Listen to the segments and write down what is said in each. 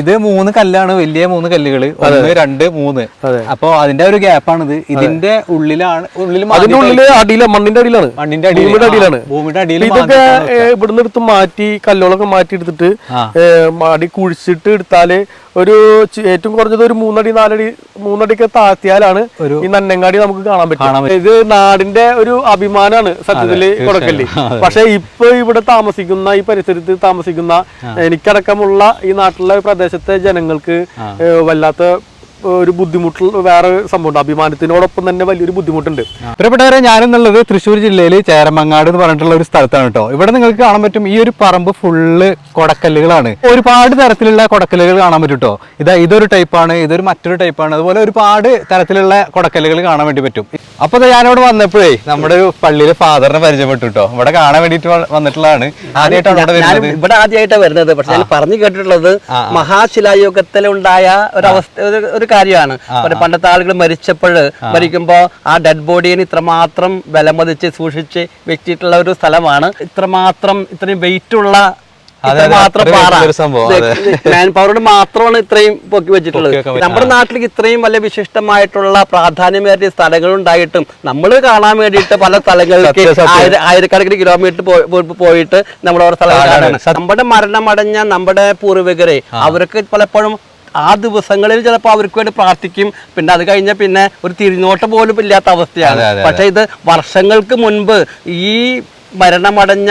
ഇത് മൂന്ന് കല്ലാണ് വലിയ മൂന്ന് കല്ലുകൾ ഒന്ന് രണ്ട് മൂന്ന്. അപ്പൊ അതിന്റെ ഒരു ഗ്യാപ്പാണിത്. ഇതിന്റെ ഉള്ളിലാണ് അതിന്റെ ഉള്ളിൽ അടിയില മണ്ണിന്റെ അടിയിലാണ്. മണ്ണിന്റെ ഭൂമിയുടെ അടിയിലാണ്. ഭൂമിയുടെ അടിയിൽ ഇതൊക്കെ ഇവിടുന്ന് എടുത്ത് മാറ്റി കല്ലുകളൊക്കെ മാറ്റി എടുത്തിട്ട്. അടി കുഴിച്ചിട്ട് എടുത്താൽ ഒരു ഏറ്റവും കുറഞ്ഞത് ഒരു മൂന്നടി നാലടി മൂന്നടിക്ക് താഴ്ത്തിയാലാണ് ഈ നന്നങ്ങാടി നമുക്ക് കാണാൻ പറ്റും. ഇത് നാടിന്റെ ഒരു അഭിമാനമാണ് സത്യത്തിൽ കൊടക്കൽ പക്ഷെ ഇപ്പൊ ഇവിടെ താമസിക്കുന്ന ഈ പരിസരത്ത് താമസിക്കുന്ന എനിക്കടക്കമുള്ള ഈ നാട്ടിലെ പ്രദേശത്തെ ജനങ്ങൾക്ക് വല്ലാത്ത ഒരു ബുദ്ധിമുട്ട് വേറെ സംഭവമുണ്ട്. അഭിമാനത്തിനോടൊപ്പം തന്നെ വലിയൊരു ബുദ്ധിമുട്ടുണ്ട്. പ്രിയപ്പെട്ടവരെ ഞാനെന്നുള്ളത് തൃശ്ശൂർ ജില്ലയിൽ ചേരമങ്ങാട് എന്ന് പറഞ്ഞിട്ടുള്ള ഒരു സ്ഥലത്താണ് കേട്ടോ ഇവിടെ നിങ്ങൾക്ക് കാണാൻ പറ്റും ഈ ഒരു പറമ്പ് ഫുള്ള് കൊടക്കല്ലുകളാണ്. ഒരുപാട് തരത്തിലുള്ള കൊടക്കല്ലുകൾ കാണാൻ പറ്റും കേട്ടോ ഇതാ ഇതൊരു ടൈപ്പാണ് ഇതൊരു മറ്റൊരു ടൈപ്പാണ് അതുപോലെ ഒരുപാട് തരത്തിലുള്ള കൊടക്കല്ലുകൾ കാണാൻ വേണ്ടി പറ്റും. അപ്പൊ ഞാനിവിടെ വന്നപ്പോഴേ നമ്മുടെ ഒരു പള്ളിയിലെ ഫാദറിനെ പരിചയപ്പെട്ടു കേട്ടോ ഇവിടെ കാണാൻ വേണ്ടിട്ട് വന്നിട്ടുള്ളതാണ്. ആദ്യമായിട്ടാണ് ഇവിടെ വരുന്നത്. ഇവിടെ ആദ്യമായിട്ടാണ് വരുന്നത്. പക്ഷെ ഞാൻ പറഞ്ഞു കേട്ടിട്ടുള്ളത് മഹാശിലായുഗത്തിലുണ്ടായ ഒരു അവസ്ഥ ഒരു- കാര്യമാണ്. പണ്ടത്തെ ആളുകൾ മരിച്ചപ്പോൾ മരിക്കുമ്പോ ആ ഡെഡ് ബോഡിയെ ഇത്രമാത്രം വിലമതിച്ച് സൂക്ഷിച്ച് വെച്ചിട്ടുള്ള ഒരു സ്ഥലമാണ്. ഇത്രമാത്രം ഇത്രയും വെയിറ്റ് പാറ. മാൻ പവറോട് മാത്രമാണ് ഇത്രയും പൊക്കി വെച്ചിട്ടുള്ളത്. നമ്മുടെ നാട്ടിലേക്ക് ഇത്രയും വലിയ വിശിഷ്ടമായിട്ടുള്ള പ്രാധാന്യമേറിയ സ്ഥലങ്ങൾ ഉണ്ടായിട്ടും നമ്മൾ കാണാൻ വേണ്ടിയിട്ട് പല സ്ഥലങ്ങളിലേക്ക്. ആയിരക്കണക്കിന് കിലോമീറ്റർ പോയിട്ട് നമ്മൾ ഓരോ സ്ഥലങ്ങൾ നമ്മുടെ മരണമടഞ്ഞ നമ്മുടെ പൂർവികരെ അവർക്ക് പലപ്പോഴും ആ ദിവസങ്ങളിൽ ചിലപ്പോൾ അവർക്ക് വേണ്ടി പ്രാർത്ഥിക്കും. പിന്നെ അത് കഴിഞ്ഞ പിന്നെ ഒരു തിരിഞ്ഞോട്ടം പോലും ഇല്ലാത്ത അവസ്ഥയാണ്. പക്ഷെ ഇത് വർഷങ്ങൾക്ക് മുൻപ് ഈ മരണമടഞ്ഞ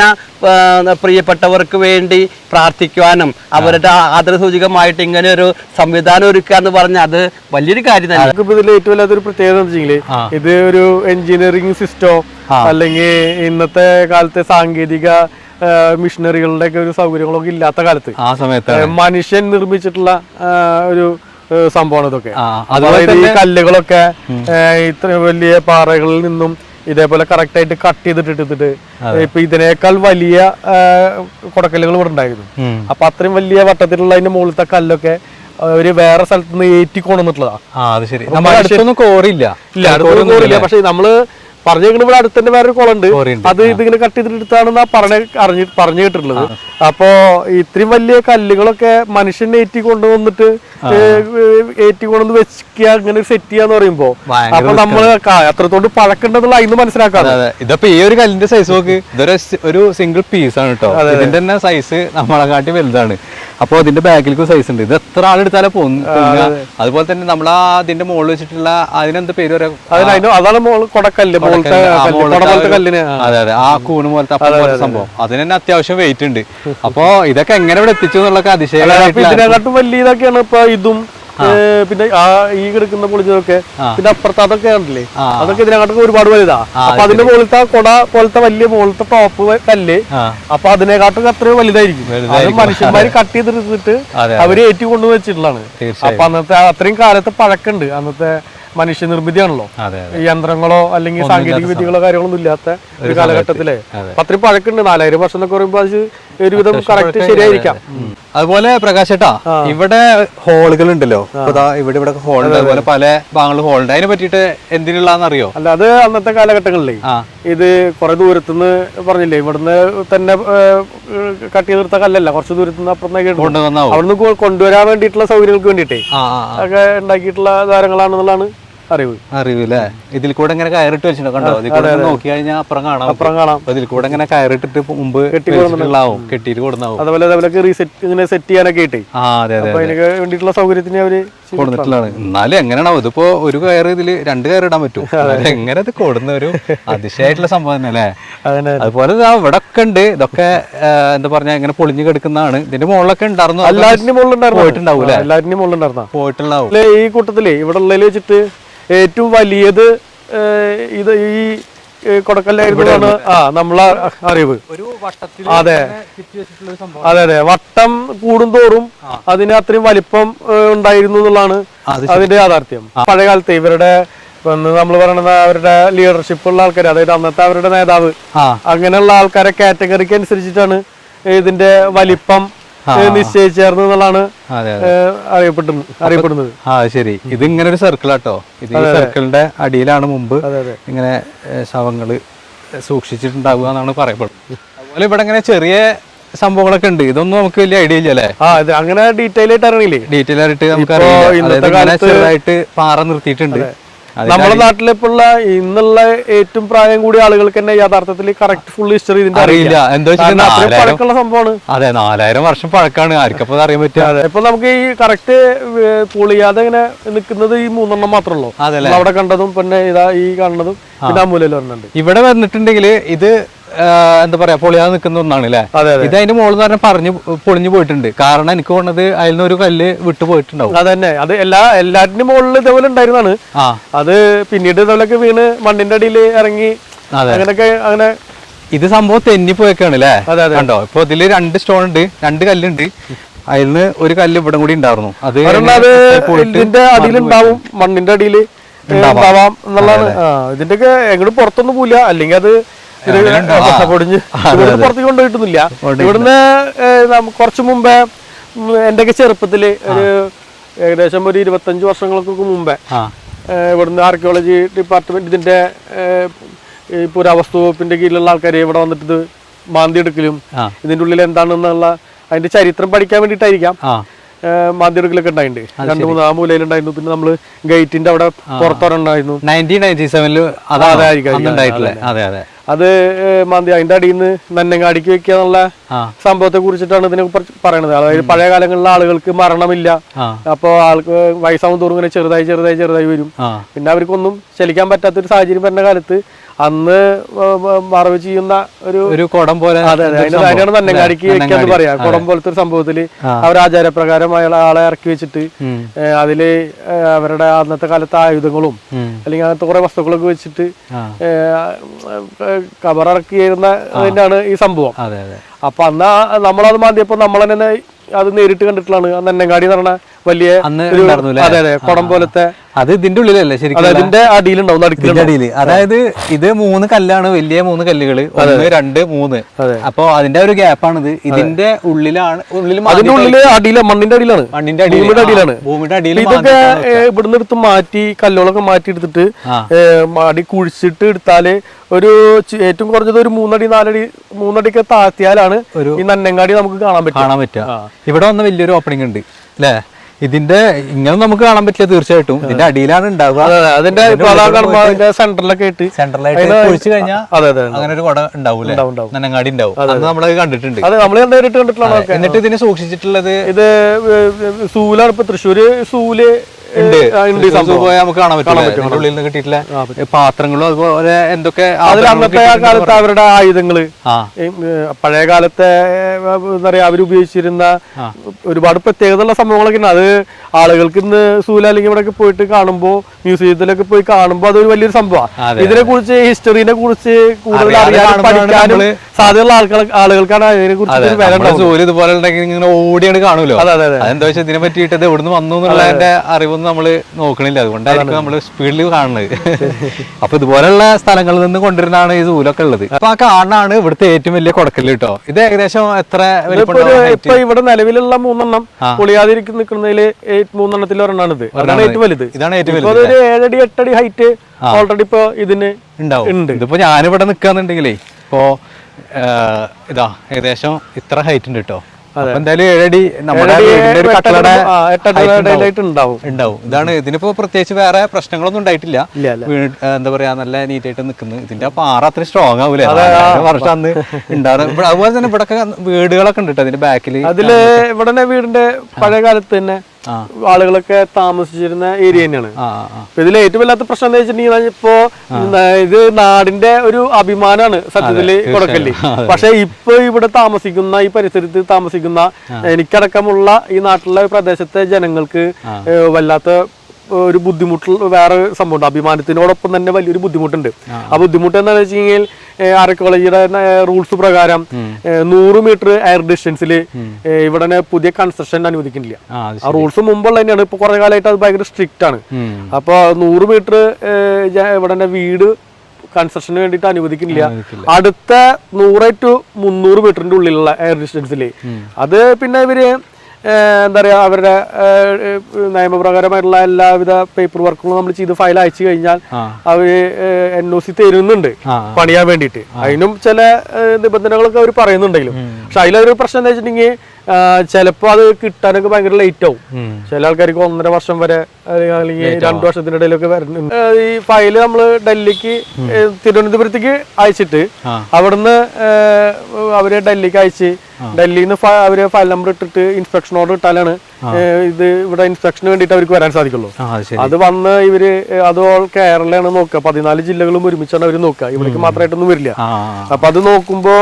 പ്രിയപ്പെട്ടവർക്ക് വേണ്ടി പ്രാർത്ഥിക്കുവാനും അവരുടെ ആദരസൂചകമായിട്ട് ഇങ്ങനെ ഒരു സംവിധാനം ഒരുക്കുക എന്ന് പറഞ്ഞാൽ അത് വലിയൊരു കാര്യം തന്നെ. നമുക്ക് ഇതിൽ ഏറ്റവും വല്ലാത്തൊരു പ്രത്യേകത ഇത് ഒരു എഞ്ചിനീയറിംഗ് സിസ്റ്റോ അല്ലെങ്കിൽ ഇന്നത്തെ കാലത്തെ സാങ്കേതിക മിഷനറികളുടെ ഒക്കെ ഒരു സൗകര്യങ്ങളൊക്കെ ഇല്ലാത്ത കാലത്ത് ആ സമയത്ത് മനുഷ്യൻ നിർമ്മിച്ചിട്ടുള്ള ഒരു സംഭവമാണ് ഇതൊക്കെ. അതായത് ഈ കല്ലുകളൊക്കെ ഇത്ര വലിയ പാറകളിൽ നിന്നും ഇതേപോലെ കറക്റ്റ് ആയിട്ട് കട്ട് ചെയ്തിട്ട് എടുത്തിട്ട് ഇപ്പൊ ഇതിനേക്കാൾ വലിയ കുടക്കല്ലുകൾ ഇവിടെ ഉണ്ടായിരുന്നു. അപ്പൊ അത്രയും വലിയ വട്ടത്തിലുള്ള അതിന്റെ മുകളിലത്തെ കല്ലൊക്കെ ഒരു വേറെ സ്ഥലത്ത് നിന്ന് ഏറ്റി കൊണ്ടുവന്നിട്ടുള്ളതാ ശരി. കോറില്ല ഇല്ല കോറില്ല പക്ഷെ നമ്മൾ പറഞ്ഞേക്കണ ഇവിടെ അടുത്ത് തന്നെ വേറെ കുളമുണ്ട് കോറിയുണ്ട്. അത് ഇതിങ്ങനെ കട്ട് ചെയ്തിട്ട് എടുത്താണെന്നാ പറഞ്ഞ അറിഞ്ഞ് പറഞ്ഞു കേട്ടിട്ടുള്ളത് അപ്പോ ഇത്രയും വലിയ കല്ലുകളൊക്കെ മനുഷ്യൻ ഏറ്റി കൊണ്ടുവന്നിട്ട് ഏറ്റി കൊണ്ടുവന്ന് വെക്കുക അങ്ങനെ സെറ്റ് ചെയ്യാന്ന് പറയുമ്പോ അപ്പൊ നമ്മൾ അത്രത്തോട്ട് എത്രത്തോണ്ട് പഴക്കണ്ടെന്നുള്ള അതിന് മനസ്സിലാക്കാം. ഇതപ്പോ ഈ ഒരു കല്ലിന്റെ സൈസ് നോക്ക്. ഇതൊരു ഒരു സിംഗിൾ പീസ് ആണ് കേട്ടോ ഇതിന്റെ തന്നെ സൈസ് നമ്മളെ കാട്ടി വലുതാണ്. അപ്പൊ അതിന്റെ ബാക്കിലേക്ക് സൈസ് ഉണ്ട്. ഇത് എത്ര ആളെടുത്താലും പോകുന്നു അതുപോലെ തന്നെ നമ്മൾ അതിന്റെ മുകളിൽ വെച്ചിട്ടുള്ള അതിനെന്ത് പേര് പറയാ? അതാണ് കൊടക്കല്ല്. അതെ അതെ. ആ കൂണ് പോലത്തെ സംഭവം. അതിന് തന്നെ അത്യാവശ്യം വെയിറ്റ് ഉണ്ട്. അപ്പൊ ഇതൊക്കെ എങ്ങനെ ഇവിടെ എത്തിച്ചു എന്നുള്ളൊക്കെ ഇതിനെക്കാട്ടും വലിയ ഇതൊക്കെയാണ് ഇപ്പൊ ഇതും പിന്നെ ആ ഈ കിടക്കുന്ന പൊളിഞ്ഞതൊക്കെ പിന്നെ അപ്പുറത്ത് അതൊക്കെ കണ്ടില്ലേ അതൊക്കെ ഇതിനകത്തൊക്കെ ഒരുപാട് വലുതാ. അപ്പൊ അതിന്റെ പോലത്തെ കൊട പോലത്തെ വലിയ പോലത്തെ ടോപ്പ് കല്ല്. അപ്പൊ അതിനെക്കാട്ടൊക്കെ അത്രയും വലുതായിരിക്കും. അത് മനുഷ്യന്മാര് കട്ട് ചെയ്തെടുത്തിട്ട് അതെ, അവർ ഏറ്റുകൊണ്ടു വെച്ചിട്ടുള്ളതാണ്. അപ്പൊ അന്നത്തെ അത്രയും കാലത്തെ പഴക്കമുണ്ട്. അന്നത്തെ മനുഷ്യ നിർമ്മിതിയാണല്ലോ അതെ. ഈ യന്ത്രങ്ങളോ അല്ലെങ്കിൽ സാങ്കേതിക വിദ്യകളോ കാര്യങ്ങളൊന്നും ഇല്ലാത്ത ഒരു കാലഘട്ടത്തിലെ. അത്രയും പഴക്കുണ്ട് നാലായിരം വർഷം എന്നൊക്കെ പറയുമ്പോ അത് ഒരുവിധം കറക്റ്റ് ശരിയായിരിക്കാം. അതുപോലെ പ്രകാശേട്ടാ ഇവിടെ ഹോളുകൾ ഉണ്ടല്ലോ ഇവിടെ ഇവിടെ ഹോൾ ഉണ്ട്. അതുപോലെ പല ഭാഗങ്ങളിൽ ഹോൾ ഉണ്ട്. അതിനെ പറ്റിയിട്ട് എന്തിനുള്ളതെന്നറിയോ അല്ല അത് അന്നത്തെ കാലഘട്ടങ്ങളിലേ. ഇത് കുറെ ദൂരത്തുനിന്ന് പറഞ്ഞില്ലേ ഇവിടുന്ന് തന്നെ കട്ടി നിർത്ത കല്ലല്ല. കുറച്ച് ദൂരത്തുനിന്ന് അപ്പുറത്തേക്ക് അവിടുന്ന് കൊണ്ടുവരാൻ വേണ്ടിയിട്ടുള്ള സൗകര്യങ്ങൾക്ക് വേണ്ടിയിട്ടേ. ഒക്കെ ഉണ്ടാക്കിയിട്ടുള്ള ധാരങ്ങളാണെന്നുള്ളതാണ് അറിവ്. അറിവില്ലേ ഇതിൽ കൂടെ ഇങ്ങനെ കയറിട്ട് വെച്ചിട്ടുണ്ടോ. കണ്ടോ? ഇതിൽ കൂടെ നോക്കി കഴിഞ്ഞാൽ അപ്പുറം കാണാം അപ്പുറം കാണാം. ഇതിൽ കൂടെ ഇങ്ങനെ കയറിട്ടിട്ട് മുമ്പ് വെച്ചിട്ടുള്ളതാവും. കെട്ടിയിട്ട് കൊടുന്നാവും. അതുപോലെ അതേപോലെ റീസെറ്റ് ഇങ്ങനെ സെറ്റ് ചെയ്യാനൊക്കെ ആയിട്ടേ. ആ അതെ അതെ അതിനൊക്കെ വേണ്ടിയിട്ടുള്ള സൗകര്യത്തിന് അവർ കൊടുത്തിട്ടുള്ളതാണ് എന്നാലും എങ്ങനെയാണോ ഇതിപ്പോ ഒരു കയറ് ഇതിൽ രണ്ട് കയർ ഇടാൻ പറ്റും. എങ്ങനെ ഇത് കൊടുന്ന ഒരു അതിശയമായിട്ടുള്ള സംഭവം തന്നെ അല്ലേ അതുപോലെ ഇവിടെ ഒക്കെ ഉണ്ട്. ഇതൊക്കെ എന്താ പറഞ്ഞ ഇങ്ങനെ പൊളിഞ്ഞു കിടക്കുന്നതാണ്. ഇതിന്റെ മുകളിലൊക്കെ ഉണ്ടായിരുന്നു. എല്ലാറ്റിനും മുകളിലുണ്ടായിരുന്നു പോയിട്ടുണ്ടാവൂലേ? എല്ലാറ്റിനും മുകളിലുണ്ടായിരുന്ന പോയിട്ടുണ്ടാവും. ഈ കൂട്ടത്തിൽ ഇവിടെ ഉള്ളതിൽ വെച്ചിട്ട് ഏറ്റവും വലിയത് ഇത് ഈ കൊടക്കല്ലായിരുന്നു ആ നമ്മളെ അറിവ്. ഒരു വട്ടത്തിൽ അതെ. വെച്ചിട്ടുള്ള സംഭവം. അതെ അതെ. വട്ടം കൂടുന്തോറും അതിന് അത്രയും വലിപ്പം ഉണ്ടായിരുന്നു എന്നുള്ളതാണ് അതിന്റെ യാഥാർത്ഥ്യം. പഴയകാലത്ത് ഇവരുടെ നമ്മൾ പറയുന്നത് അവരുടെ ലീഡർഷിപ്പ് ഉള്ള ആൾക്കാർ അതായത് അന്നത്തെ അവരുടെ നേതാവ് അങ്ങനെയുള്ള ആൾക്കാരെ കാറ്റഗറിക്ക് അനുസരിച്ചിട്ടാണ് ഇതിന്റെ വലിപ്പം ഏഹ്, നിശ്ചയിച്ചേർന്നത് എന്നുള്ളതാണ് അറിയപ്പെടുന്നത് അറിയപ്പെടുന്നത്. ആ ശരി. ഇത് ഇങ്ങനെ ഒരു സർക്കിൾ ആട്ടോ ഇത് ഈ സർക്കിളിന്റെ അടിയിലാണ് മുമ്പ് ഇങ്ങനെ ശവങ്ങൾ സൂക്ഷിച്ചിട്ടുണ്ടാവുക എന്നാണ് പറയപ്പെടുന്നത്. അതുപോലെ ഇവിടെ ഇങ്ങനെ ചെറിയ സംഭവങ്ങളൊക്കെ ഉണ്ട്. ഇതൊന്നും നമുക്ക് വലിയ ഐഡിയ ഇല്ല അല്ലേ? അങ്ങനെ ഡീറ്റെയിൽ ആയിട്ട് അറിയില്ലേ ഡീറ്റെയിൽ ആയിട്ട് നമുക്ക് ഇന്നത്തെ കാലത്ത് പാറ നിർത്തിയിട്ടുണ്ട്. നമ്മുടെ നാട്ടിലിപ്പുള്ള ഇന്നുള്ള ഏറ്റവും പ്രായം കൂടിയ ആളുകൾക്ക് തന്നെ യഥാർത്ഥത്തിൽ കറക്റ്റ് ഫുൾ ഹിസ്റ്ററി ഇതിന്റെ അറിയില്ല. എന്താ പഴക്കമുള്ള സംഭവമാണ്. അതെ നാലായിരം വർഷം പഴക്കാണ്. ആർക്കപ്പോ അറിയാൻ പറ്റുക? അതെ. ഇപ്പൊ നമുക്ക് ഈ കറക്റ്റ് പൊളിയാതെ ഇങ്ങനെ നിൽക്കുന്നത് ഈ മൂന്നെണ്ണം മാത്രമല്ലോ അവിടെ കണ്ടതും പിന്നെ ഇതാ ഈ കാണുന്നതും പിന്നെ അമൂലയിൽ ഇവിടെ വന്നിട്ടുണ്ടെങ്കിൽ ഇത് എന്താ പറയാ പൊളിയാതെ നിൽക്കുന്ന ഒന്നാണ് അല്ലേ ഇത് അതിന്റെ മുകളിൽ നിന്ന് പറഞ്ഞാൽ പറഞ്ഞു പൊളിഞ്ഞു പോയിട്ടുണ്ട്. കാരണം എനിക്ക് തോന്നുന്നത് അതിൽ നിന്ന് ഒരു കല്ല് വിട്ടു പോയിട്ടുണ്ടാവും. അതന്നെ. അത് എല്ലാ എല്ലാറ്റിനും മുകളിൽ ഇതേപോലെ ഉണ്ടായിരുന്നാണ് അത് പിന്നീട് ഇതേപോലൊക്കെ വീണ് മണ്ണിന്റെ അടിയിൽ ഇറങ്ങി. അങ്ങനെയൊക്കെ അങ്ങനെ ഇത് സംഭവം തെന്നി പോയേക്കാണ് അല്ലേ. കണ്ടോ? ഇപ്പൊ ഇതിൽ രണ്ട് സ്റ്റോൺ ഉണ്ട് രണ്ട് കല്ലുണ്ട്. അതിൽ നിന്ന് ഒരു കല്ല് ഇവിടെ കൂടി ഉണ്ടായിരുന്നു. അത് ഇതിന്റെ അടിയിലുണ്ടാവും മണ്ണിന്റെ അടിയിൽ ഉണ്ടാവാം. എന്നുള്ളതാണ്. ഇതിന്റെയൊക്കെ എങ്ങോട്ട് പുറത്തൊന്നും പോയില്ല അല്ലെങ്കിൽ അത് പൊടിഞ്ഞ്. പുറത്തേക്ക് കൊണ്ടുപോയിട്ടൊന്നുമില്ല. ഇവിടുന്ന് കുറച്ചു മുമ്പേ എന്റെയൊക്കെ ചെറുപ്പത്തിൽ ഒരു ഏകദേശം ഒരു ഇരുപത്തഞ്ച് വർഷങ്ങൾക്ക് മുമ്പേ ഇവിടുന്ന് ആർക്കിയോളജി ഡിപ്പാർട്ട്മെന്റ് ഇതിന്റെ പുരാവസ്തു വകുപ്പിന്റെ കീഴിലുള്ള ആൾക്കാർ ഇവിടെ വന്നിട്ട് ഇത് മാന്തി എടുക്കലും ഇതിന്റെ ഉള്ളിൽ എന്താണെന്നുള്ള അതിന്റെ ചരിത്രം പഠിക്കാൻ വേണ്ടിയിട്ടായിരിക്കാം. മാന്തിയെടുക്കലൊക്കെ ഉണ്ടായിട്ടുണ്ട്. രണ്ട് മൂന്ന് ആ മൂലയിലുണ്ടായിരുന്നു. പിന്നെ നമ്മൾ ഗേറ്റിന്റെ അവിടെ പുറത്തൊരെണ്ണായിരുന്നു നയന്റീൻ നയന്റി സെവനിൽ അതായിരിക്കും, അതെ അതെ. അത് മന്തി അതിന്റെ അടിയിൽ നിന്ന് നന്നങ്ങാടിക്ക് വെക്കുക എന്നുള്ള സംഭവത്തെ കുറിച്ചിട്ടാണ് ഇതിനെ കുറിച്ച് പറയണത്. അതായത് പഴയ കാലങ്ങളിലെ ആളുകൾക്ക് മരണമില്ല. അപ്പൊ അപ്പോൾ ആൾക്ക് വയസ്സാവും തോറും ഇങ്ങനെ ചെറുതായി ചെറുതായി ചെറുതായി വരും. പിന്നെ അവർക്കൊന്നും ചലിക്കാൻ പറ്റാത്തൊരു സാഹചര്യം വരുന്ന കാലത്ത് അന്ന് മറവ് ചെയ്യുന്ന ഒരു ഒരു കുടം പോലെ അതെ അതെ. വെക്കാന്ന് പറയാ. കുടം പോലത്തെ ഒരു സംഭവത്തിൽ അവർ ആചാരപ്രകാരം അയാൾ ആളെ ഇറക്കി വെച്ചിട്ട് അതിൽ അവരുടെ അന്നത്തെ കാലത്തെ ആയുധങ്ങളും അല്ലെങ്കിൽ അങ്ങനത്തെ കുറെ വസ്തുക്കളൊക്കെ വെച്ചിട്ട് ആ. കബറിറക്കിയിരുന്ന തന്നെയാണ് ഈ സംഭവം. അപ്പൊ അന്ന് നമ്മളത് മാന്തിയപ്പോ നമ്മൾ തന്നെ അത് നേരിട്ട് കണ്ടിട്ടുള്ളതാണ്. നന്നങ്ങാടി എന്ന് പറഞ്ഞ വലിയ അതെ അതെ. കുടം പോലത്തെ അത് ഇതിന്റെ ഉള്ളിലല്ലേ ശരിക്കും അതെ അതിന്റെ അടിയിലുണ്ടാവും ഇതിന്റെ നടുക്കിലുണ്ടാവും അടിയിൽ അതായത് ഇത് മൂന്ന് കല്ലാണ് വലിയ മൂന്ന് കല്ലുകൾ ഒന്ന് രണ്ട് മൂന്ന്. അപ്പൊ അതിന്റെ ഒരു ഗ്യാപ്പാണിത്. ഇതിന്റെ ഉള്ളിലാണ് ഉള്ളിൽ അതിന്റെ ഉള്ളിൽ അടിയില മണ്ണിന്റെ അടിയിലാണ്. മണ്ണിന്റെ ഭൂമിയുടെ അടിയിലാണ്. ഭൂമിയുടെ അടിയിൽ ഇതൊക്കെ ഇവിടുന്ന് എടുത്ത് മാറ്റി കല്ലുകളൊക്കെ മാറ്റി എടുത്തിട്ട് ആ. അടി കുഴിച്ചിട്ട് എടുത്താൽ ഒരു ഏറ്റവും കുറഞ്ഞത് ഒരു മൂന്നടി നാലടി മൂന്നടിക്ക് താഴ്ത്തിയാലാണ് ഈ നന്നങ്ങാടി നമുക്ക് കാണാൻ പറ്റും കാണാൻ പറ്റുക. ഇവിടെ വന്ന വലിയൊരു ഓപ്പണിംഗ് ഉണ്ട് അല്ലേ ഇതിന്റെ ഇങ്ങനെ നമുക്ക് കാണാൻ പറ്റില്ല തീർച്ചയായിട്ടും. ഇതിന്റെ അടിയിലാണ് ഉണ്ടാവുക. അതെ അതെ. അതിന്റെ സെന്ററിലൊക്കെ ഇട്ട്. സെന്ററിലായിട്ട് കഴിഞ്ഞാൽ അങ്ങനെ ഒരു കുട ഉണ്ടാവൂലേ ഉണ്ടാവും, ഉണ്ടാവും. നനങ്ങാടി ഉണ്ടാവും. അത് നമ്മളത് കണ്ടിട്ടുണ്ട്. അതെ നമ്മൾ കണ്ടിട്ടുള്ള എന്നിട്ട് ഇതിന് സൂക്ഷിച്ചിട്ടുള്ളത്? ഇത് സൂലാണ് ഇപ്പൊ തൃശ്ശൂര് സൂൽ നമുക്ക് കാണാൻ പറ്റും ഇതിന്റെ ഉള്ളിൽ നിന്ന് കിട്ടിയിട്ടില്ല. പാത്രങ്ങളും അതുപോലെ എന്തൊക്കെ അതിൽ അന്നത്തെ കാലത്ത് അവരുടെ ആയുധങ്ങൾ. പഴയ കാലത്തെ എന്താ പറയാ അവരുപയോഗിച്ചിരുന്ന ഒരുപാട് പ്രത്യേകതയുള്ള സംഭവങ്ങളൊക്കെ ഉണ്ട്. അത് ആളുകൾക്ക് ഇന്ന് സൂല അല്ലെങ്കിൽ ഇവിടെ പോയിട്ട് കാണുമ്പോൾ മ്യൂസിയത്തിലൊക്കെ പോയി കാണുമ്പോൾ അതൊരു വലിയൊരു സംഭവമാണ്. ഇതിനെ കുറിച്ച് ഹിസ്റ്ററിനെ കുറിച്ച് കൂടുതൽ അറിയാനും പഠിക്കാനും സാധ്യതയുള്ള ആൾക്കാർ ആളുകൾക്കാണ് അതിനെ കുറിച്ച് ജോലി ഇതുപോലെ ഉണ്ടെങ്കിൽ ഇങ്ങനെ ഓടിയാണ് കാണുമല്ലോ. അതെ അതെ അതെ. അതെന്താ വെച്ചാൽ ഇതിനെ പറ്റിയിട്ട് ഇത് എവിടുന്ന് വന്നു എന്നുള്ളതിന്റെ അറിവൊന്നും നമ്മൾ നോക്കണില്ല. അതുകൊണ്ടായിരിക്കും നമ്മൾ സ്പീഡിൽ കാണുന്നത്. അപ്പൊ ഇതുപോലെയുള്ള സ്ഥലങ്ങളിൽ നിന്ന് കൊണ്ടുവരുന്നതാണ് ഈ സൂലൊക്കെ ഉള്ളത്. അപ്പൊ ആ കാണാണ് ഇവിടുത്തെ ഏറ്റവും വലിയ കൊടക്കൽ കേട്ടോ. ഇത് ഏകദേശം എത്ര ഇപ്പൊ ഇവിടെ നിലവിലുള്ള മൂന്നെണ്ണം പൊളിയാതിരിക്കും നിൽക്കുന്നതിൽ മൂന്നെണ്ണത്തിൽ ഒരെണ്ണാണ് ഇത് അതാണ് ഏറ്റവും വലുത്. ഇതാണ് ഏറ്റവും വലുത് ഒരു ഏഴടി എട്ടടി ഹൈറ്റ് ഓൾറെഡി ഇപ്പൊ ഇതിന് ഉണ്ടാവും. ഉണ്ട്. ഇതിപ്പോ ഞാനിവിടെ നിക്കാന്നുണ്ടെങ്കിലേ ഇപ്പോ ഇതാ ഏകദേശം ഇത്ര ഹൈറ്റ് ഉണ്ട് കേട്ടോ. എന്തായാലും ഏഴടി ഉണ്ടാവും. ഉണ്ടാവും. ഉണ്ടാവും. ഇതാണ് ഇതിനിപ്പോ പ്രത്യേകിച്ച് വേറെ പ്രശ്നങ്ങളൊന്നും ഉണ്ടായിട്ടില്ല. എന്താ പറയാ നല്ല നീറ്റായിട്ട് നിൽക്കുന്നു ഇതിന്റെ പാറ അത്ര സ്ട്രോങ് ആവൂലേ? വർഷം അന്ന് ഉണ്ടാകും അതുപോലെ തന്നെ ഇവിടെ വീടുകളൊക്കെ ഉണ്ട് കേട്ടോ അതിന്റെ ബാക്കിൽ അതിൽ ഇവിടെ വീടിന്റെ പഴയ കാലത്ത് തന്നെ. ആളുകളൊക്കെ താമസിച്ചിരുന്ന ഏരിയ തന്നെയാണ്. ഇതിൽ ഏറ്റവും വല്ലാത്ത പ്രശ്നം എന്താ വെച്ചിട്ടുണ്ടെങ്കിൽ ഇപ്പോ ഇത് നാടിന്റെ ഒരു അഭിമാനമാണ് സത്യത്തിൽ കൊടുക്കല്ലേ പക്ഷെ ഇപ്പൊ ഇവിടെ താമസിക്കുന്ന ഈ പരിസരത്ത് താമസിക്കുന്ന എനിക്കടക്കമുള്ള ഈ നാട്ടിലെ പ്രദേശത്തെ ജനങ്ങൾക്ക് വല്ലാത്ത ഒരു ബുദ്ധിമുട്ട് വേറെ സംഭവമുണ്ട്. അഭിമാനത്തിനോടൊപ്പം തന്നെ വലിയൊരു ബുദ്ധിമുട്ടുണ്ട്. ആ. ബുദ്ധിമുട്ട് എന്താണെന്ന് വെച്ച് കഴിഞ്ഞാൽ ആർക്കോളജിയുടെ റൂൾസ് പ്രകാരം നൂറ് മീറ്റർ എയർ ഡിസ്റ്റൻസിൽ ഇവിടെ പുതിയ കൺസ്ട്രക്ഷൻ അനുവദിക്കുന്നില്ല. ആ റൂൾസ് മുമ്പുള്ള തന്നെയാണ്. ഇപ്പൊ കുറെ കാലമായിട്ട് അത് ഭയങ്കര സ്ട്രിക്റ്റ് ആണ്. അപ്പൊ നൂറ് മീറ്റർ ഇവിടെ വീട് കൺസ്ട്രക്ഷന് വേണ്ടിയിട്ട് അനുവദിക്കുന്നില്ല. അടുത്ത നൂറ് ടു മുന്നൂറ് മീറ്ററിന്റെ ഉള്ളിലുള്ള എയർ ഡിസ്റ്റൻസിൽ അത് പിന്നെ ഇവർ എന്താ പറയുക അവരുടെ നിയമപ്രകാരമായിട്ടുള്ള എല്ലാവിധ പേപ്പർ വർക്കുകളും നമ്മൾ ചെയ്ത് ഫയൽ അയച്ചു കഴിഞ്ഞാൽ. അവർ എൻ ഒ സി തരുന്നുണ്ട്. പണിയാൻ വേണ്ടിയിട്ട് അതിനും ചില നിബന്ധനകളൊക്കെ അവർ പറയുന്നുണ്ടെങ്കിലും പക്ഷെ അതിലൊരു പ്രശ്നം എന്താ വെച്ചിട്ടുണ്ടെങ്കിൽ ചിലപ്പോൾ അത് കിട്ടാനൊക്കെ ഭയങ്കര ലേറ്റ് ആവും. ചില ആൾക്കാർക്ക് ഒന്നര വർഷം വരെ അല്ലെങ്കിൽ രണ്ടു വർഷത്തിനിടയിലൊക്കെ വരുന്നുണ്ട് ഈ ഫയൽ നമ്മൾ ഡൽഹിക്ക് തിരുവനന്തപുരത്തേക്ക് അയച്ചിട്ട്. അവിടുന്ന് അവർ ഡൽഹിക്ക് അയച്ച് ഡൽഹിയിൽ നിന്ന് അവർ ഫയൽ നമ്പർ ഇട്ടിട്ട് ഇൻസ്പെക്ഷൻ ഓർഡർ ഇട്ടാലാണ് ഇത് ഇവിടെ ഇൻസ്പെക്ഷന് വേണ്ടിയിട്ട് അവർക്ക് വരാൻ സാധിക്കുള്ളൂ. അത് വന്ന് ഇവർ അത് ഓൾ കേരളയാണ് നോക്കുക. പതിനാല് ജില്ലകളും ഒരുമിച്ചാണ് അവർ നോക്കുക. ഇവിടേക്ക് മാത്രമായിട്ടൊന്നും വരില്ല. അപ്പൊ അത് നോക്കുമ്പോ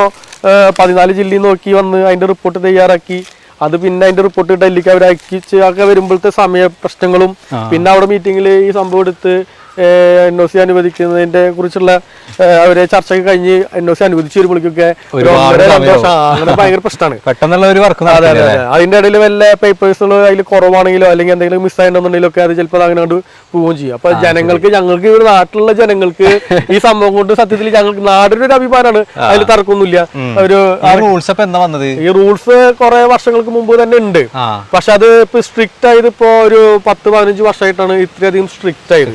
പതിനാല് ജില്ലയിൽ നോക്കി വന്ന് അതിന്റെ റിപ്പോർട്ട് തയ്യാറാക്കി. അത് പിന്നെ അതിന്റെ റിപ്പോർട്ട് ഡൽഹിക്ക് അവർ അയക്കിച്ച് ഒക്കെ വരുമ്പോഴത്തെ സമയ പ്രശ്നങ്ങളും പിന്നെ അവിടെ മീറ്റിംഗിൽ ഈ സംഭവം എടുത്ത് എൻ ഒ സി അനുവദിക്കുന്നതിന്റെ കുറിച്ചുള്ള അവരെ ചർച്ചയൊക്കെ കഴിഞ്ഞ് എൻ ഒ സി അനുവദിച്ചു വരുമ്പോഴേക്കൊക്കെ അങ്ങനെ ഭയങ്കര പ്രശ്നമാണ്. പെട്ടെന്നുള്ള ഒരു വർക്ക് അതെ അതെ അതെ. അതിന്റെ ഇടയിൽ വല്ല പേപ്പേഴ്സുകൾ അതിൽ കുറവാണെങ്കിലോ അല്ലെങ്കിൽ എന്തെങ്കിലും മിസ് ആയിട്ടുണ്ടെന്നുണ്ടെങ്കിലോ ഒക്കെ അത് ചിലപ്പോൾ അങ്ങനെ കണ്ട് പോവുകയും ചെയ്യും. അപ്പൊ ജനങ്ങൾക്ക് ഞങ്ങൾക്ക് ഇവിടെ നാട്ടിലുള്ള ജനങ്ങൾക്ക് ഈ സംഭവം കൊണ്ട് സത്യത്തിൽ ഞങ്ങൾക്ക് നാടിന്റെ ഒരു അഭിമാനമാണ്. അതിൽ തർക്കമൊന്നുമില്ല. ഒരു റൂൾസ് വന്നത്? ഈ റൂൾസ് കുറെ വർഷങ്ങൾക്ക് മുമ്പ് തന്നെ ഉണ്ട്. പക്ഷെ അത് ഇപ്പൊ സ്ട്രിക്റ്റ് ആയത് ഇപ്പോ ഒരു പത്ത് പതിനഞ്ച് വർഷമായിട്ടാണ് ഇത്രയധികം സ്ട്രിക്റ്റ് ആയത്.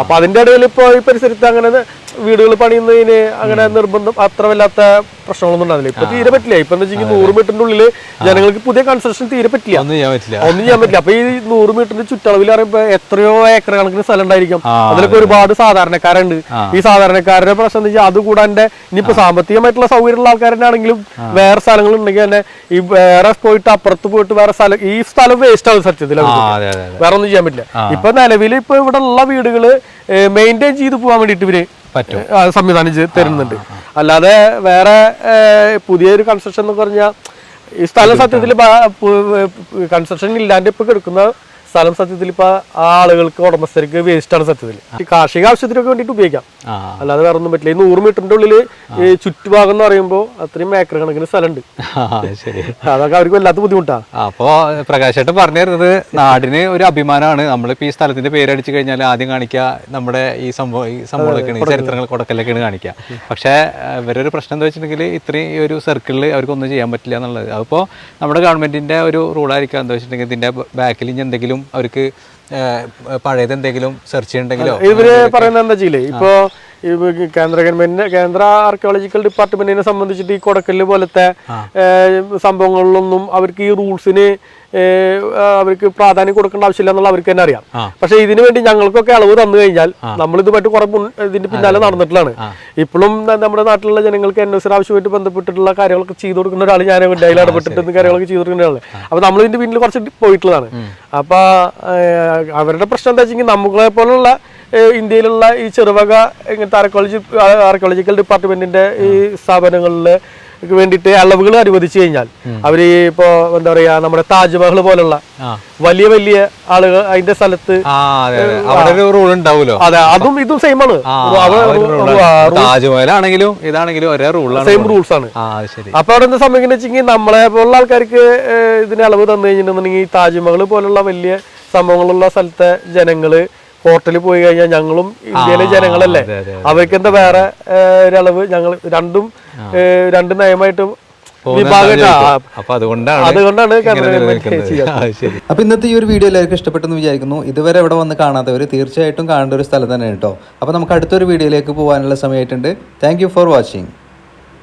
അപ്പൊ അതിന്റെ ഇടയിൽ ഇപ്പൊ ഈ പരിസരത്ത് അങ്ങനെ വീടുകൾ പണിയുന്നതിന് അങ്ങനെ നിർബന്ധം അത്ര വല്ലാത്ത പ്രശ്നങ്ങളൊന്നും ഉണ്ടാവില്ല ഇപ്പൊ തീരെ പറ്റില്ല. ഇപ്പൊ എന്താ വെച്ചാൽ നൂറ് മീറ്ററിന്റെ ഉള്ളിൽ ജനങ്ങൾക്ക് പുതിയ കൺസ്ട്രക്ഷൻ തീരെ പറ്റില്ല. ഒന്നും ചെയ്യാൻ പറ്റില്ല. ഒന്നും ചെയ്യാൻ പറ്റില്ല. അപ്പൊ ഈ നൂറ് മീറ്ററിന്റെ ചുറ്റളവിൽ പറയുമ്പോ എത്രയോ ഏക്കർ കണക്കിന് സ്ഥലം ഉണ്ടായിരിക്കും. അതിലൊക്കെ ഒരുപാട് സാധാരണക്കാരുണ്ട്. ഈ സാധാരണക്കാരുടെ പ്രശ്നം എന്ന് വെച്ചാൽ അതുകൂടാണ്ട് ഇനിയിപ്പോ സാമ്പത്തികമായിട്ടുള്ള സൗകര്യമുള്ള ആൾക്കാരാണെങ്കിലും വേറെ സ്ഥലങ്ങൾ ഉണ്ടെങ്കിൽ തന്നെ ഈ വേറെ പോയിട്ട് അപ്പുറത്ത് പോയിട്ട് വേറെ സ്ഥലം ഈ സ്ഥലം വേസ്റ്റ് ആണ് സത്യത്തിൽ വേറെ ഒന്നും ചെയ്യാൻ പറ്റില്ല. ഇപ്പൊ നിലവിൽ ഇപ്പൊ ഇവിടെ ഉള്ള വീടുകൾ മെയിന്റെയിൻ ചെയ്ത് പോകാൻ വേണ്ടിയിട്ട് ഇവർ സംവിധാനം ചെയ്ത് തരുന്നുണ്ട്. അല്ലാതെ വേറെ പുതിയൊരു കൺസ്ട്രക്ഷൻ എന്ന് പറഞ്ഞാൽ ഈ സ്ഥലം സത്യത്തിൽ കൺസ്ട്രക്ഷൻ ഇല്ലാണ്ട് ഇപ്പൊ കിടക്കുന്ന സ്ഥലം സത്യത്തിൽ ഇപ്പൊ ആ ആളുകൾക്ക് ഉടമസ്ഥർക്ക് വേസ്റ്റ് ആണ് സത്യത്തിൽ. കാർഷിക ആവശ്യത്തിനൊക്കെ വേണ്ടിട്ട് ഉപയോഗിക്കാം. അല്ലാതെ വേറെ ഒന്നും പറ്റില്ല. ഈ നൂറ് മീറ്ററിന്റെ ഉള്ളിൽ ഈ ചുറ്റുഭാഗം എന്ന് പറയുമ്പോൾ അത്രയും ഏക്കർ കണക്കിന് സ്ഥലമുണ്ട്. അതൊക്കെ അവർക്ക് വല്ലാത്ത ബുദ്ധിമുട്ടാണ് അപ്പോ പ്രകാശേട്ടൻ പറഞ്ഞു തരുന്നത് നാടിന് ഒരു അഭിമാനമാണ്. നമ്മളിപ്പോ ഈ സ്ഥലത്തിന്റെ പേരടിച്ചു കഴിഞ്ഞാൽ ആദ്യം കാണിക്ക നമ്മുടെ ഈ സംഭവം ഈ സംഭവങ്ങളൊക്കെയാണ് ചരിത്രങ്ങൾ കൊടക്കലൊക്കെയാണ് കാണിക്കുക. പക്ഷേ ഇവരൊരു പ്രശ്നം എന്താ വെച്ചിട്ടുണ്ടെങ്കിൽ ഇത്രയും ഈ ഒരു സർക്കിളിൽ അവർക്കൊന്നും ചെയ്യാൻ പറ്റില്ല എന്നുള്ളത്. അപ്പോൾ നമ്മുടെ ഗവൺമെന്റിന്റെ ഒരു റൂളായിരിക്കാം എന്താ വെച്ചിട്ടുണ്ടെങ്കിൽ ഇതിന്റെ ബാക്കിൽ ഇനി എന്തെങ്കിലും അവർക്ക് പഴയത് എന്തെങ്കിലും സെർച്ച് ചെയ്യണ്ടെങ്കിലോ? ഇവർ പറയുന്നത് എന്താ ചെയ്യില്ലേ ഇപ്പോ ഈ കേന്ദ്ര ഗവൺമെന്റിന് കേന്ദ്ര ആർക്കിയോളജിക്കൽ ഡിപ്പാർട്ട്മെന്റിനെ സംബന്ധിച്ചിട്ട് ഈ കൊടക്കല്ല് പോലത്തെ സംഭവങ്ങളിലൊന്നും അവർക്ക് ഈ റൂൾസിന് അവർക്ക് പ്രാധാന്യം കൊടുക്കേണ്ട ആവശ്യമില്ല എന്നുള്ള അവർക്ക് തന്നെ അറിയാം. പക്ഷെ ഇതിനു വേണ്ടി ഞങ്ങൾക്കൊക്കെ അളവ് തന്നു കഴിഞ്ഞാൽ നമ്മൾ ഇതുമായിട്ട് കുറെ ഇതിന്റെ പിന്നാലെ നടന്നിട്ടുള്ളതാണ് ഇപ്പോഴും നമ്മുടെ നാട്ടിലുള്ള ജനങ്ങൾക്ക് എൻ എസ് ആവശ്യമായിട്ട് ബന്ധപ്പെട്ടിട്ടുള്ള കാര്യങ്ങളൊക്കെ ചെയ്തു കൊടുക്കുന്ന ഒരാൾ ഞാൻ അതിൽ ഇടപെട്ടിട്ട് കാര്യങ്ങളൊക്കെ ചെയ്തു കൊടുക്കുന്ന ആൾ അപ്പൊ നമ്മൾ ഇതിന്റെ പിന്നിൽ കുറച്ച് പോയിട്ടുള്ളതാണ്. അപ്പൊ അവരുടെ പ്രശ്നം എന്താ വെച്ചെങ്കിൽ നമ്മളെ പോലുള്ള ഇന്ത്യയിലുള്ള ഈ ചെറുവക ഇങ്ങനത്തെ ആർക്കോളജി ആർക്കോളജിക്കൽ ഡിപ്പാർട്ട്മെന്റിന്റെ ഈ സ്ഥാപനങ്ങളിൽ വേണ്ടിയിട്ട് അളവുകൾ അനുവദിച്ചു കഴിഞ്ഞാൽ അവർ ഈ ഇപ്പോ എന്താ പറയാ നമ്മുടെ താജ്മഹൽ പോലുള്ള വലിയ വലിയ ആളുകൾ അതിന്റെ സ്ഥലത്ത് റൂൾ ഉണ്ടാവുമല്ലോ അതെ. അതും ഇതും സെയിം ആണ്. താജ്മഹലാണെങ്കിലും ഇതാണെങ്കിലും ഒരേ റൂളാണ് സെയിം റൂൾസ് ആണ്. അപ്പൊ അവിടെ എന്താ സംഭവിക്കുന്നത് വെച്ചെങ്കിൽ നമ്മളെ പോലുള്ള ആൾക്കാർക്ക് ഇതിന് അളവ് തന്നു കഴിഞ്ഞിട്ടുണ്ടെങ്കിൽ താജ്മഹൽ പോലുള്ള വലിയ സംഭവങ്ങളുള്ള സ്ഥലത്തെ ജനങ്ങൾ ഹോട്ടലിൽ പോയി കഴിഞ്ഞാൽ ഞങ്ങളും ഇന്ത്യയിലെ ജനങ്ങളല്ലേ? അവർക്ക് എന്താ വേറെ ഒരളവ്? ഒരു ഞങ്ങൾ രണ്ടും രണ്ട് നയമായിട്ടും അപ്പൊ ഇന്നത്തെ ഈ ഒരു വീഡിയോ എല്ലാവർക്കും ഇഷ്ടപ്പെട്ടെന്ന് വിചാരിക്കുന്നു. ഇതുവരെ ഇവിടെ വന്ന് കാണാത്തവർ തീർച്ചയായിട്ടും കാണേണ്ട ഒരു സ്ഥലം തന്നെ കേട്ടോ. അപ്പൊ നമുക്ക് അടുത്തൊരു വീഡിയോയിലേക്ക് പോകാനുള്ള സമയമായിട്ടുണ്ട്. Thank you for watching